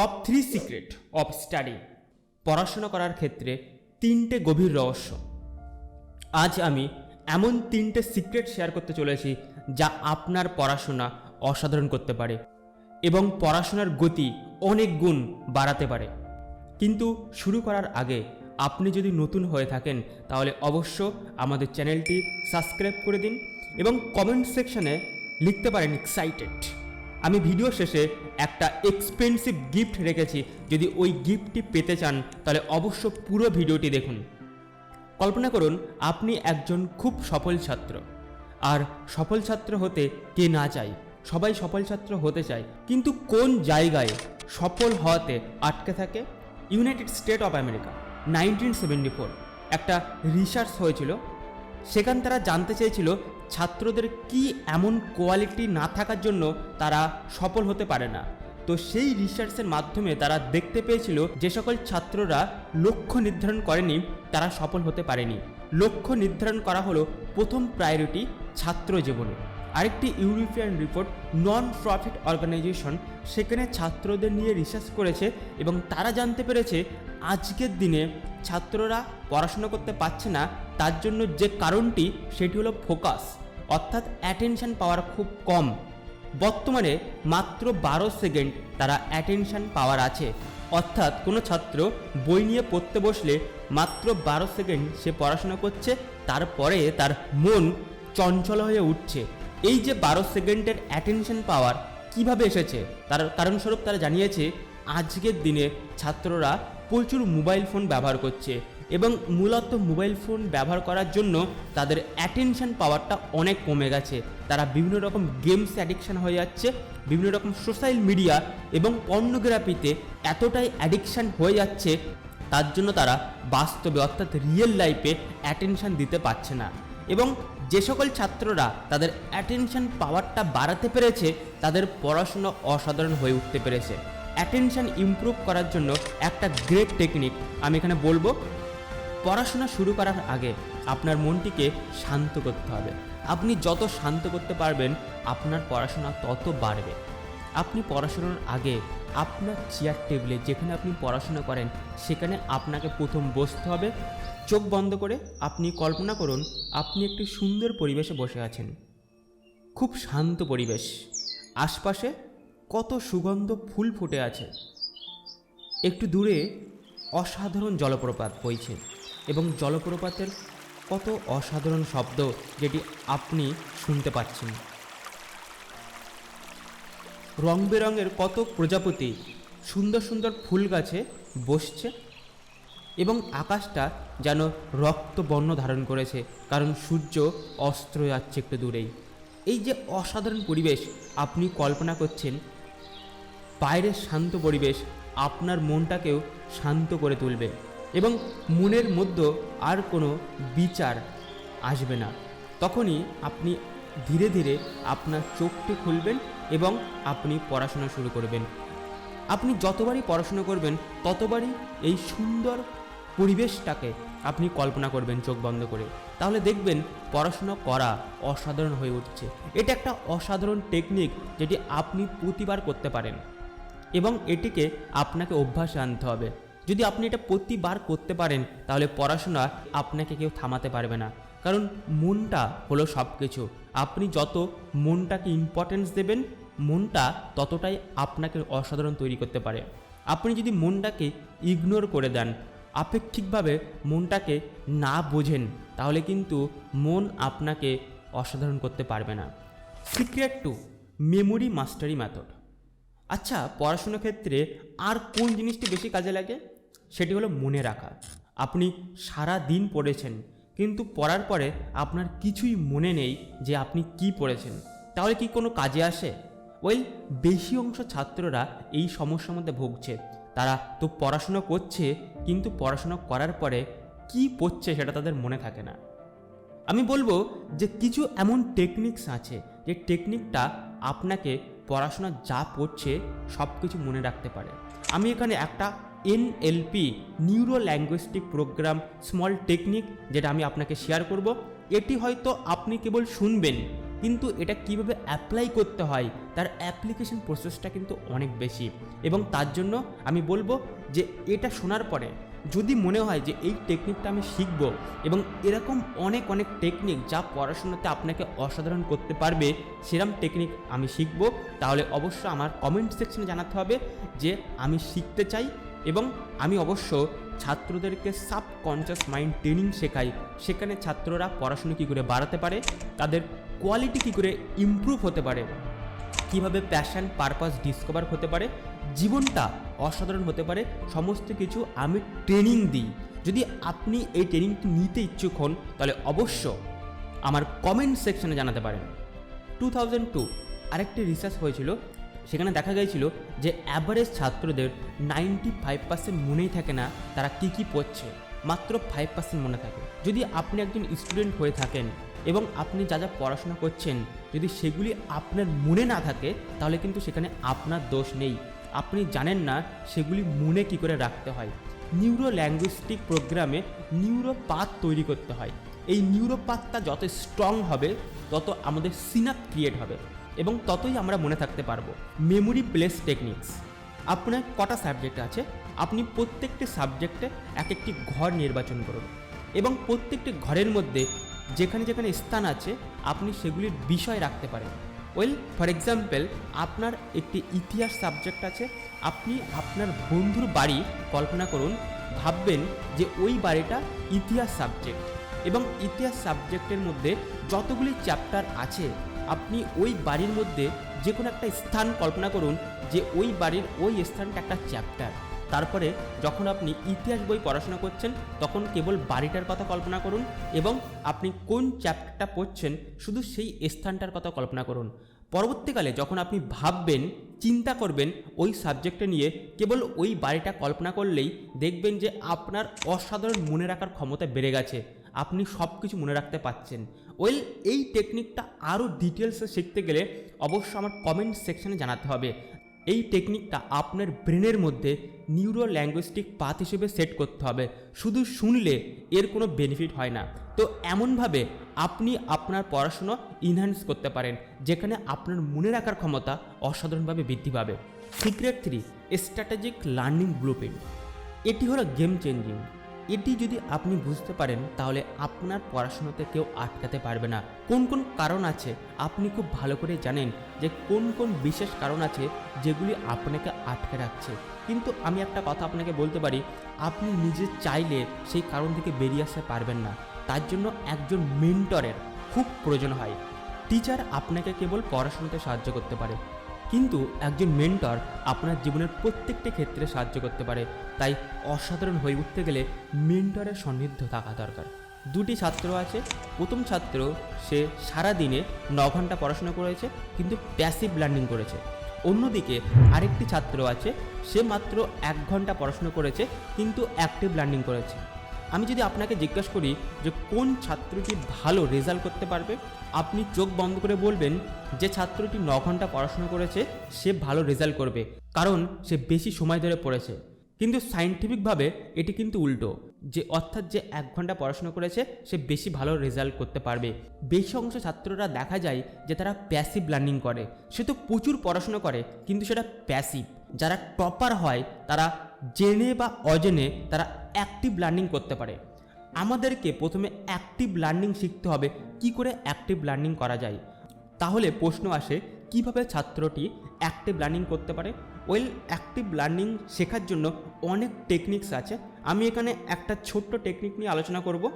Top three secret of study পড়াশোনা করার ক্ষেত্রে তিনটে গভীর রহস্য। আজ আমি এমন তিনটে সিক্রেট শেয়ার করতে চলেছি যা আপনার পড়াশোনা অসাধারণ করতে পারে এবং পড়াশোনার গতি অনেক গুণ বাড়াতে পারে। কিন্তু শুরু করার আগে আপনি যদি নতুন হয়ে থাকেন, তাহলে অবশ্য আমাদের চ্যানেলটি সাবস্ক্রাইব করে দিন এবং কমেন্ট সেকশনে লিখতে পারেন এক্সাইটেড আমি ভিডিও শেষে একটা এক্সপেন্সিভ গিফট রেখেছি। যদি ওই গিফটটি পেতে চান, তাহলে অবশ্য পুরো ভিডিওটি দেখুন। কল্পনা করুন, আপনি একজন খুব সফল ছাত্র। আর সফল ছাত্র হতে কে না চায়? সবাই সফল ছাত্র হতে চায়। কিন্তু কোন জায়গায় সফল হওয়াতে আটকে থাকে? United State of America nineteen seventy four একটা রিসার্চ হয়েছিল। সেখান তারা জানতে চেয়েছিল ছাত্রদের কি এমন কোয়ালিটি না থাকার জন্য তারা সফল হতে পারে না। তো সেই রিসার্চের মাধ্যমে তারা দেখতে পেয়েছিল যে সকল ছাত্ররা লক্ষ্য নির্ধারণ করেনি, তারা সফল হতে পারেনি। লক্ষ্য নির্ধারণ করা হলো প্রথম প্রায়োরিটি ছাত্র জীবনে। আরেকটি European report non profit organisation সেখানে ছাত্রদের নিয়ে রিসার্চ করেছে এবং তারা জানতে পেরেছে, আজকের দিনে ছাত্ররা পড়াশোনা করতে পারছে না তার জন্য যে কারণটি, সেটি হলো ফোকাস, অর্থাৎ অ্যাটেনশন পাওয়ার খুব কম। বর্তমানে মাত্র বারো সেকেন্ড তারা অ্যাটেনশন পাওয়ার আছে। অর্থাৎ কোনো ছাত্র বই নিয়ে পড়তে বসলে মাত্র বারো সেকেন্ড সে পড়াশোনা করছে, তারপরে তার মন চঞ্চল হয়ে উঠছে। এই যে বারো সেকেন্ডের অ্যাটেনশন পাওয়ার কীভাবে এসেছে, তার কারণস্বরূপ তারা জানিয়েছে, আজকের দিনে ছাত্ররা প্রচুর মোবাইল ফোন ব্যবহার করছে। এবং মূলত মোবাইল ফোন ব্যবহার করার জন্য তাদের অ্যাটেনশন পাওয়ারটা অনেক কমে গেছে। তারা বিভিন্ন রকম গেমস অ্যাডিকশান হয়ে যাচ্ছে, বিভিন্ন রকম সোশ্যাল মিডিয়া এবং পর্নোগ্রাফিতে এতটাই অ্যাডিকশান হয়ে যাচ্ছে, তার জন্য তারা বাস্তবে অর্থাৎ রিয়েল লাইফে অ্যাটেনশন দিতে পারছে না। এবং যে সকল ছাত্ররা তাদের অ্যাটেনশন পাওয়ারটা বাড়াতে পেরেছে, তাদের পড়াশোনা অসাধারণ হয়ে উঠতে পেরেছে। অ্যাটেনশন ইমপ্রুভ করার জন্য একটা গ্রেট টেকনিক আমি এখানে বলব পড়াশোনা শুরু করার আগে আপনার মনটিকে শান্ত করতে হবে। আপনি যত শান্ত করতে পারবেন, আপনার পড়াশোনা তত বাড়বে। আপনি পড়াশোনার আগে আপনার চেয়ার টেবিলে যেখানে আপনি পড়াশোনা করেন, সেখানে আপনাকে প্রথম বসতে হবে। চোখ বন্ধ করে আপনি কল্পনা করুন, আপনি একটি সুন্দর পরিবেশে বসে আছেন। খুব শান্ত পরিবেশ। আশপাশে কত সুগন্ধ ফুল ফুটে আছে। একটু দূরে অসাধারণ জলপ্রপাত বইছে। এবং জলপ্রপাতের কত অসাধারণ শব্দ যেটি আপনি শুনতে পাচ্ছেন। রং বেরঙের কত প্রজাপতি সুন্দর সুন্দর ফুল গাছে বসছে এবং আকাশটা যেন রক্ত বর্ণ ধারণ করেছে, কারণ সূর্য অস্ত্র যাচ্ছে একটু দূরেই। এই যে অসাধারণ পরিবেশ আপনি কল্পনা করছেন, বাইরের শান্ত পরিবেশ আপনার মনটাকেও শান্ত করে তুলবে। এবং মনের মধ্যে আর কোনো বিচার আসবে না। তখনই আপনি ধীরে ধীরে আপনার চোখটি খুলবেন এবং আপনি পড়াশোনা শুরু করবেন। আপনি যতবারই পড়াশোনা করবেন, ততবারই এই সুন্দর পরিবেশটাকে আপনি কল্পনা করবেন চোখ বন্ধ করে। তাহলে দেখবেন পড়াশোনা করা অসাধারণ হয়ে উঠছে। এটা একটা অসাধারণ টেকনিক যেটি আপনি প্রতিবার করতে পারেন এবং এটিকে আপনাকে অভ্যাসে আনতে হবে। যদি আপনি এটা প্রতিবার করতে পারেন, তাহলে পড়াশোনা আপনাকে কেউ থামাতে পারবে না। কারণ মনটা হলো সব কিছু আপনি যত মনটাকে ইম্পর্টেন্স দেবেন, মনটা ততটাই আপনাকে অসাধারণ তৈরি করতে পারে। আপনি যদি মনটাকে ইগনোর করে দেন, আপেক্ষিকভাবে মনটাকে না বোঝেন, তাহলে কিন্তু মন আপনাকে অসাধারণ করতে পারবে না। Secret two memory mastery method আচ্ছা পড়াশোনার ক্ষেত্রে আর কোন জিনিসটি বেশি কাজে লাগে? সেটি হলো মনে রাখা। আপনি সারা দিন পড়েছেন, কিন্তু পড়ার পরে আপনার কিছুই মনে নেই যে আপনি কি পড়েছেন। তাহলে কি কোনো কাজে আসে? ওই বেশি অংশ ছাত্ররা এই সমস্যার মধ্যে ভুগছে। তারা তো পড়াশোনা করছে, কিন্তু পড়াশোনা করার পরে কি পড়ছে সেটা তাদের মনে থাকে না। আমি বলব যে কিছু এমন টেকনিক্স আছে, যে টেকনিকটা আপনাকে পড়াশোনা যা পড়ছে সব কিছু মনে রাখতে পারে। আমি এখানে একটা NLP neuro linguistic program small technique যেটা আমি আপনাকে শেয়ার করব। এটি হয়তো আপনি কেবল শুনবেন, কিন্তু এটা কীভাবে অ্যাপ্লাই করতে হয়, তার অ্যাপ্লিকেশন প্রসেসটা কিন্তু অনেক বেশি। এবং তার জন্য আমি বলব যে এটা শোনার পরে যদি মনে হয় যে এই টেকনিকটা আমি শিখব এবং এরকম অনেক অনেক টেকনিক যা পড়াশোনাতে আপনাকে অসাধারণ করতে পারবে, সেরম টেকনিক আমি শিখব, তাহলে অবশ্য আমার কমেন্ট সেকশনে জানাতে হবে যে আমি শিখতে চাই এবং আমি অবশ্য ছাত্রদেরকে সাবকনসিয়াস মাইন্ড ট্রেনিং শেখাই। সেখানে ছাত্ররা পড়াশুনো কী করে বাড়াতে পারে, তাদের কোয়ালিটি কী করে ইমপ্রুভ হতে পারে, কীভাবে প্যাশন পারপাস ডিসকভার হতে পারে, জীবনটা অসাধারণ হতে পারে, সমস্ত কিছু আমি ট্রেনিং দিই। যদি আপনি এই ট্রেনিংটি নিতে ইচ্ছুক হন, তাহলে অবশ্য আমার কমেন্ট সেকশনে জানাতে পারেন। টু থাউজেন্ড টু আরেকটি রিসার্চ হয়েছিল সেখানে দেখা গিয়েছিল যে অ্যাভারেজ ছাত্রদের নাইনটি ফাইভ পার্সেন্ট মনেই থাকে না তারা কী কী পড়ছে, মাত্র ফাইভ পার্সেন্ট মনে থাকে। যদি আপনি একজন স্টুডেন্ট হয়ে থাকেন এবং আপনি যা যা পড়াশোনা করছেন, যদি সেগুলি আপনার মনে না থাকে, তাহলে কিন্তু সেখানে আপনার দোষ নেই। আপনি জানেন না সেগুলি মনে কী করে রাখতে হয়। নিউরো ল্যাঙ্গুইস্টিক প্রোগ্রামে নিউরো পাথ তৈরি করতে হয়। এই নিউরো পাথটা যত স্ট্রং হবে, তত আমাদের সিনাপ ক্রিয়েট হবে। এবং ততই আমরা মনে থাকতে পারব। মেমোরি প্লেস টেকনিক্স আপনার কটা সাবজেক্ট আছে? আপনি প্রত্যেকটি সাবজেক্টে এক একটি ঘর নির্বাচন করুন এবং প্রত্যেকটি ঘরের মধ্যে যেখানে যেখানে স্থান আছে, আপনি সেগুলির বিষয় রাখতে পারেন। ওয়েল ফর এক্সাম্পল আপনার একটি ইতিহাস সাবজেক্ট আছে, আপনি আপনার বন্ধুর বাড়ি কল্পনা করুন, ভাববেন যে ওই বাড়িটা ইতিহাস সাবজেক্ট এবং ইতিহাস সাবজেক্টের মধ্যে যতগুলি চ্যাপ্টার আছে আপনি ওই বাড়ির মধ্যে যে কোনো একটা স্থান কল্পনা করুন যে ওই বাড়ির ওই স্থানটা একটা চ্যাপ্টার তারপরে যখন আপনি ইতিহাস বই পড়াশোনা করছেন, তখন কেবল বাড়িটার কথা কল্পনা করুন এবং আপনি কোন চ্যাপ্টারটা পড়ছেন শুধু সেই স্থানটার কথা কল্পনা করুন। পরবর্তীকালে যখন আপনি ভাববেন, চিন্তা করবেন ওই সাবজেক্টে নিয়ে, কেবল ওই বাড়িটা কল্পনা করলেই দেখবেন যে আপনার অসাধারণ মনে রাখার ক্ষমতা বেড়ে গেছে। আপনি সব কিছু মনে রাখতে পাচ্ছেন ওয়েল এই টেকনিকটা আরও ডিটেলসে শিখতে গেলে অবশ্য আমার কমেন্ট সেকশনে জানাতে হবে। এই টেকনিকটা আপনার ব্রেনের মধ্যে নিউরো ল্যাঙ্গুইস্টিক পাথ হিসেবে সেট করতে হবে। শুধু শুনলে এর কোনো বেনিফিট হয় না। তো এমনভাবে আপনি আপনার পড়াশুনো ইনহ্যান্স করতে পারেন, যেখানে আপনার মনে রাখার ক্ষমতা অসাধারণভাবে বৃদ্ধি পাবে। Secret three strategic learning blueprint এটি হলো গেম চেঞ্জিং এটি যদি আপনি বুঝতে পারেন, তাহলে আপনার পড়াশোনাতে কেউ আটকাতে পারবে না। কোন কোন কারণ আছে? আপনি খুব ভালো করে জানেন যে কোন কোন বিশেষ কারণ আছে যেগুলি আপনাকে আটকে রাখছে। কিন্তু আমি একটা কথা আপনাকে বলতে পারি, আপনি নিজে চাইলে সেই কারণ থেকে বেরিয়ে আসতে পারবেন না। তার জন্য একজন মেন্টরের খুব প্রয়োজন হয়। টিচার আপনাকে কেবল পড়াশোনাতে সাহায্য করতে পারে। কিন্তু একজন মেন্টর আপনার জীবনের প্রত্যেকটি ক্ষেত্রে সাহায্য করতে পারে। তাই অসাধারণ হয়ে উঠতে গেলে মেন্টরের সান্নিধ্য থাকা দরকার। দুটি ছাত্র আছে। প্রথম ছাত্র, সে সারা দিনে ন ঘণ্টা পড়াশোনা করেছে, কিন্তু প্যাসিভ লার্নিং করেছে। অন্যদিকে আরেকটি ছাত্র আছে, সে মাত্র এক ঘণ্টা পড়াশোনা করেছে, কিন্তু অ্যাক্টিভ লার্নিং করেছে। আমি যদি আপনাকে জিজ্ঞেস করি যে কোন ছাত্রটি ভালো রেজাল্ট করতে পারবে, আপনি চোখ বন্ধ করে বলবেন যে ছাত্রটি ন ঘণ্টা পড়াশোনা করেছে, সে ভালো রেজাল্ট করবে। কারণ সে বেশি সময় ধরে পড়েছে। কিন্তু সাইন্টিফিকভাবে এটি কিন্তু উল্টো, যে অর্থাৎ যে এক ঘণ্টা পড়াশোনা করেছে, সে বেশি ভালো রেজাল্ট করতে পারবে। বেশি অংশ ছাত্ররা দেখা যায় যে তারা প্যাসিভ লার্নিং করে। সে তো প্রচুর পড়াশোনা করে, কিন্তু সেটা প্যাসিভ যারা টপার হয়, তারা জেনে বা অজেনে তারা অ্যাক্টিভ লার্নিং করতে পারে। আমাদেরকে প্রথমে অ্যাক্টিভ লার্নিং শিখতে হবে, কি করে অ্যাক্টিভ লার্নিং করা যায়। তাহলে প্রশ্ন আসে, কীভাবে ছাত্রটি অ্যাক্টিভ লার্নিং করতে পারে? ওয়েল অ্যাক্টিভ লার্নিং শেখার জন্য অনেক টেকনিক্স আছে। আমি এখানে একটা ছোট্ট টেকনিক নিয়ে আলোচনা করব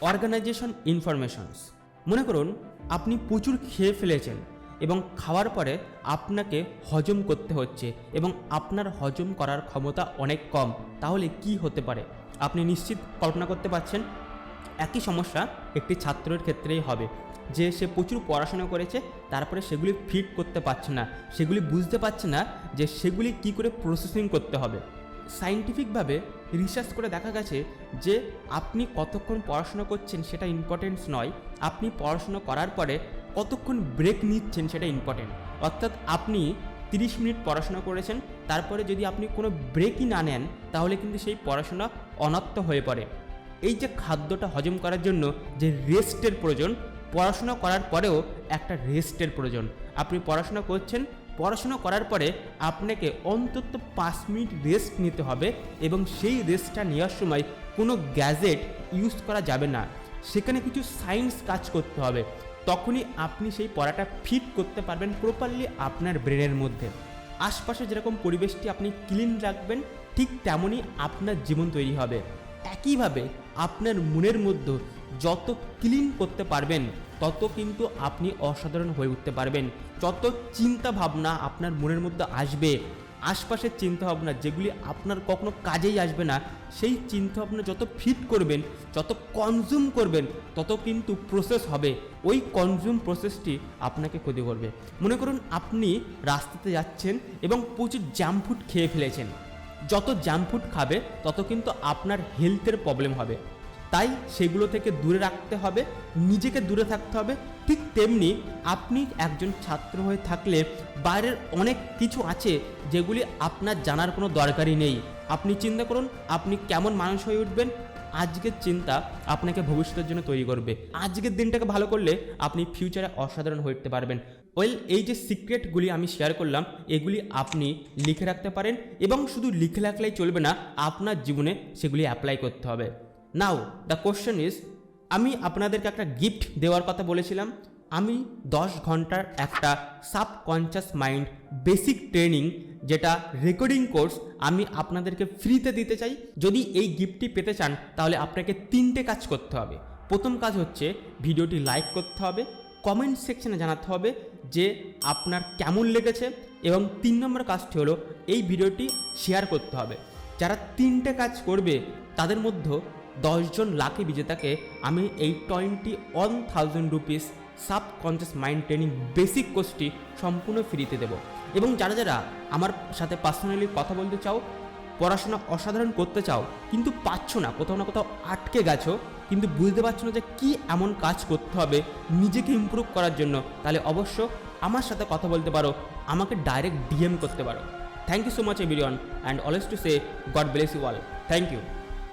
অর্গানাইজেশন ইনফরমেশনস মনে করুন, আপনি প্রচুর খেয়ে ফেলেছেন। এবং খাওয়ার পরে আপনাকে হজম করতে হচ্ছে এবং আপনার হজম করার ক্ষমতা অনেক কম। তাহলে কি হতে পারে? আপনি নিশ্চিত কল্পনা করতে পারছেন? একই সমস্যা একটি ছাত্রের ক্ষেত্রেই হবে। যে সে প্রচুর পড়াশোনা করেছে, তারপরে সেগুলি ফিট করতে পারছে না, সেগুলি বুঝতে পারছে না যে সেগুলি কি করে প্রসেসিং করতে হবে। সাইন্টিফিকভাবে রিসার্চ করে দেখা গেছে যে আপনি কতক্ষণ পড়াশোনা করছেন সেটা ইম্পর্টেন্স নয়। আপনি পড়াশোনা করার পরে কতক্ষণ ব্রেক নিচ্ছেন সেটা ইম্পর্টেন্ট অর্থাৎ আপনি তিরিশ মিনিট পড়াশোনা করেছেন, তারপরে যদি আপনি কোনো ব্রেকই না নেন, তাহলে কিন্তু সেই পড়াশোনা অনাত্ম হয়ে পড়ে। এই যে খাদ্যটা হজম করার জন্য যে রেস্টের প্রয়োজন, পড়াশোনা করার পরেও একটা রেস্টের প্রয়োজন। আপনি পড়াশোনা করছেন, পড়াশোনা করার পরে আপনাকে অন্তত পাঁচ মিনিট রেস্ট নিতে হবে এবং সেই রেস্টটা নেওয়ার সময় কোনো গ্যাজেট ইউজ করা যাবে না। সেখানে কিছু সায়েন্স কাজ করতে হবে। তখনই আপনি সেই পড়াটা ফিট করতে পারবেন প্রপারলি আপনার ব্রেনের মধ্যে। আশপাশে যেরকম পরিবেশটি আপনি ক্লিন রাখবেন, ঠিক তেমনই আপনার জীবন তৈরি হবে। একইভাবে আপনার মনের মধ্যে যত ক্লিন করতে পারবেন, তত কিন্তু আপনি অসাধারণ হয়ে উঠতে পারবেন। যত চিন্তা ভাবনা আপনার মনের মধ্যে আসবে আশপাশের চিন্তাভাবনা, যেগুলি আপনার কখনো কাজেই আসবে না, সেই চিন্তাভাবনা যত ফিট করবেন, যত কনজিউম করবেন, তত কিন্তু প্রসেস হবে। ওই কনজিউম প্রসেসটি আপনাকে ক্ষতি করবে। মনে করুন আপনি রাস্তাতে যাচ্ছেন এবং প্রচুর জাঙ্ক ফুড খেয়ে ফেলেছেন। যত জাঙ্ক ফুড খাবে, তত কিন্তু আপনার হেলথের প্রবলেম হবে। তাই সেগুলো থেকে দূরে রাখতে হবে, নিজেকে দূরে থাকতে হবে। ঠিক তেমনি আপনি একজন ছাত্র হয়ে থাকলে বাইরের অনেক কিছু আছে যেগুলি আপনার জানার কোনো দরকারই নেই। আপনি চিন্তা করুন, আপনি কেমন মানুষ হয়ে উঠবেন। আজকের চিন্তা আপনাকে ভবিষ্যতের জন্য তৈরি করবে। আজকের দিনটাকে ভালো করলে আপনি ফিউচারে অসাধারণ হয়ে উঠতে পারবেন। ওয়েল এই যে সিক্রেটগুলি আমি শেয়ার করলাম, এগুলি আপনি লিখে রাখতে পারেন এবং শুধু লিখে রাখলেই চলবে না, আপনার জীবনে সেগুলি অ্যাপ্লাই করতে হবে। নাও দ্য কোশ্চেন ইজ আমি আপনাদেরকে একটা গিফট দেওয়ার কথা বলেছিলাম। আমি দশ ঘণ্টার একটা সাবকনশাস মাইন্ড বেসিক ট্রেনিং যেটা রেকর্ডিং কোর্স আমি আপনাদেরকে ফ্রিতে দিতে চাই। যদি এই গিফটটি পেতে চান, তাহলে আপনাকে তিনটে কাজ করতে হবে। প্রথম কাজ হচ্ছে, ভিডিওটি লাইক করতে হবে কমেন্ট সেকশনে জানাতে হবে যে আপনার কেমন লেগেছে এবং তিন নম্বর কাজটি হলো, এই ভিডিওটি শেয়ার করতে হবে। যারা তিনটে কাজ করবে, তাদের মধ্যে দশজন লাকি বিজেতাকে আমি এই twenty one thousand rupees subconscious mind training basic কোর্সটি সম্পূর্ণ ফ্রিতে দেবো। এবং যারা যারা আমার সাথে পার্সোনালি কথা বলতে চাও, পড়াশোনা অসাধারণ করতে চাও, কিন্তু পাচ্ছ না, কোথাও না কোথাও আটকে গেছো, কিন্তু বুঝতে পারছ না যে কী এমন কাজ করতে হবে নিজেকে ইমপ্রুভ করার জন্য, তাহলে অবশ্য আমার সাথে কথা বলতে পারো, আমাকে ডাইরেক্ট ডিএম করতে পারো। Thank you so much everyone and always to say God bless you all thank you